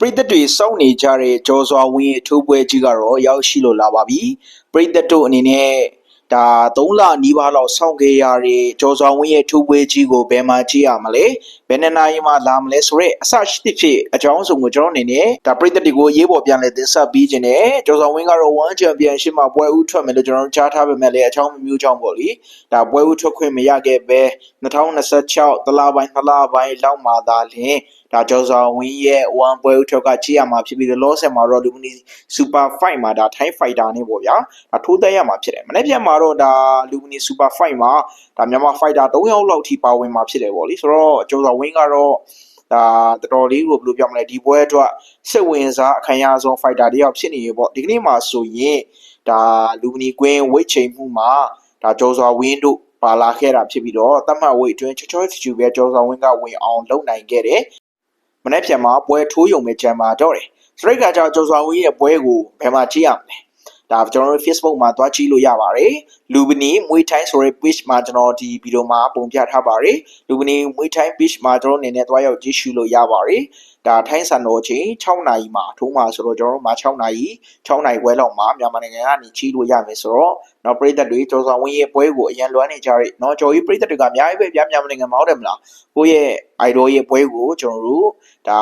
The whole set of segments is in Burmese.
ပရိသတ်တွေစောင့်နေကြတဲ့ကြော်စွာဝင်းရဲ့ထိုးပွဲကြီးကတော့ရောက်ရှိလို့လာပါပြီပရိသတ်တို့အနေနဲ့ဒါ3လနီးပါးလောက်စောင့်ခဲ့ရတဲ့ကြော်စွာဝင်းရဲ့ထိုးပွဲကြီးကိုဘယ်မှာကြည့်ရမလဲဘယ်နှစ်နာရီမှလာမလဲဆိုတော့အစရှိသဖြင့်အကြောင်းစုံကိုကျွန်တော်အနေနဲ့ဒါပရိသတ်တွေကိုအရေးပေါ်ပြန်လဲတင်ဆက်ပေးခြင်းနဲ့ကြော်စွာဝင်းကတော့1 Championship မှာပွဲဦးထွက်မယ်လို့ကျွန်တော်တို့ကြားထားပေမဲ့လည်းအချောင်းမျိုးချောင်းပေါ့လေဒါပွဲဦးထွက်ခွင့်မရခဲ့ပဲ2026တလပိုင်း2လပိုင်းလောက်မှသာလျှင်ဒါကျော်စောင်းဝင်းရဲ့1ပွဲဥထုပ်ကကြည့်ရမှာဖြစ်ပြီးတော့ loss မှာတော့လူမနီ super fight မှာဒါ Thai fighter နဲ့ပေါ့ဗျာဒါထိုးသက်ရမှာဖြစ်တယ်မနေ့ပြန်မှာတော့ဒါလူမနီ super fight မှာဒါမြန်မာ fighter 3ယောက်လောက်ထိပါဝင်မှာဖြစ်တယ်ပေါ့လေဆိုတော့ကျော်စောင်းဝင်းကတော့ဒါတော်တော်လေးကိုဘယ်လိုပြောမလဲဒီပွဲအတွက်စိတ်ဝင်စားအခံရဆုံး fighter တယောက်ဖြစ်နေရပေါ့ဒီကနေ့မှာဆိုရင်ဒါလူမနီကွင်းဝိတ်ချိန်မှုမှာဒါကျော်စောဝင်းတို့ပါလာခဲ့တာဖြစ်ပြီးတော့တတ်မှတ်ဝိတ်အတွင်းချောချောချူချူပဲကျော်စောဝင်းကဝင်အောင်လုပ်နိုင်ခဲ့တယ် မနေ့ပြန်မှာပွဲထိုးယုံပဲကြံပါတော့တယ်စရိတ်ကကြောင့်ကျော်စွာဝင်းရဲ့ပွဲကိုဘယ်မှာကြည့်ရမလဲ ဒါကျွန်တော်တို့ Facebook မှာသွားကြည့်လို့ရပါတယ်လူပနီမွေးထိုင်းဆိုတဲ့ page မှာကျွန်တော်ဒီဗီဒီယိုမှာပုံပြထားပါတယ်လူပနီမွေးထိုင်း page မှာကျွန်တော်အနေနဲ့သွားရောက်ကြည့်ရှုလို့ရပါတယ်ဒါထိုင်းစံတော်ချိန်6နာရီမှာထိုးမှာဆိုတော့ကျွန်တော်တို့မှာ6နာရီ6နာရီပွဲလောက်မှာမြန်မာနိုင်ငံကနေကြည့်လို့ရမယ်ဆိုတော့နော်ပြည်သက်တွေကျော်စွာဝင်းရဲ့ပွဲကိုအရင်လွမ်းနေကြတဲ့နော်ကျော်ကြီးပြည်သက်တွေကအများကြီးပဲဗျာမြန်မာနိုင်ငံမှာဟုတ်တယ်မလားကိုယ့်ရဲ့ idol ရဲ့ပွဲကိုကျွန်တော်တို့ဒါ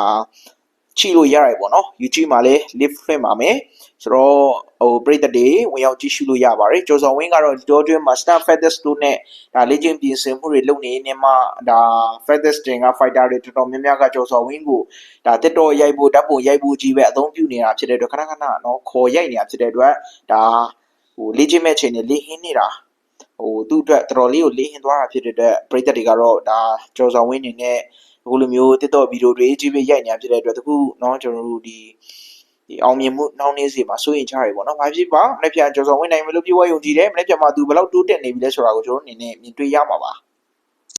ကြည့်လို့ရတယ်ပေါ့နော် YouTube မှာလည်း live ဖွင့်ပါမယ်ဆိုတော့ဟိုပြည်သက်တွေဝင်ရောက်ကြည့်ရှုလို့ရပါတယ်ကျော်စော်ဝင်းကတော့ဒီတော့တွင်း Master Feathers တို့နဲ့ဒါလေ့ကျင့်ပြင်ဆင်မှုတွေလုပ်နေနေမှာဒါ Feathers တင်က fighter တွေတော်တော်များများကကျော်စော်ဝင်းကိုဒါတက်တော်ရိုက်ဖို့ဓာတ်ပုံရိုက်ဖို့ကြီးပဲအသုံးပြုနေတာဖြစ်တဲ့အတွက်ခဏခဏနော်ခေါ်ရိုက်နေတာဖြစ်တဲ့အတွက်ဒါဟိုလေ့ကျင့်မဲ့ချိန်နဲ့လေ့ဟင်းနေတာဟိုသူ့အတွက်တော်တော်လေးကိုလေ့ဟင်းသွားတာဖြစ်တဲ့အတွက်ပြည်သက်တွေကတော့ဒါကျော်စော်ဝင်းနေနဲ့ အခုလိုမျိုးတက်တော်ဗီဒီယိုတွေကြီးပဲရိုက်နေတာဖြစ်တဲ့အတွက်တခုနော်ကျွန်တော်တို့ဒီဒီအောင်မြင်မှုနှောင်းနှင်းစီမှာစိုးရင်ချရတယ်ပေါ့နော်။ဘာဖြစ်ပါမနေ့ပြန်ကျော်စော်ဝင်နိုင်မလို့ပြေဝယုံကြည်တယ်။မနေ့ပြန်မှာသူဘယ်လောက်တိုးတက်နေပြီလဲဆိုတာကိုကျွန်တော်တို့အနေနဲ့မြင်တွေ့ရမှာပါ။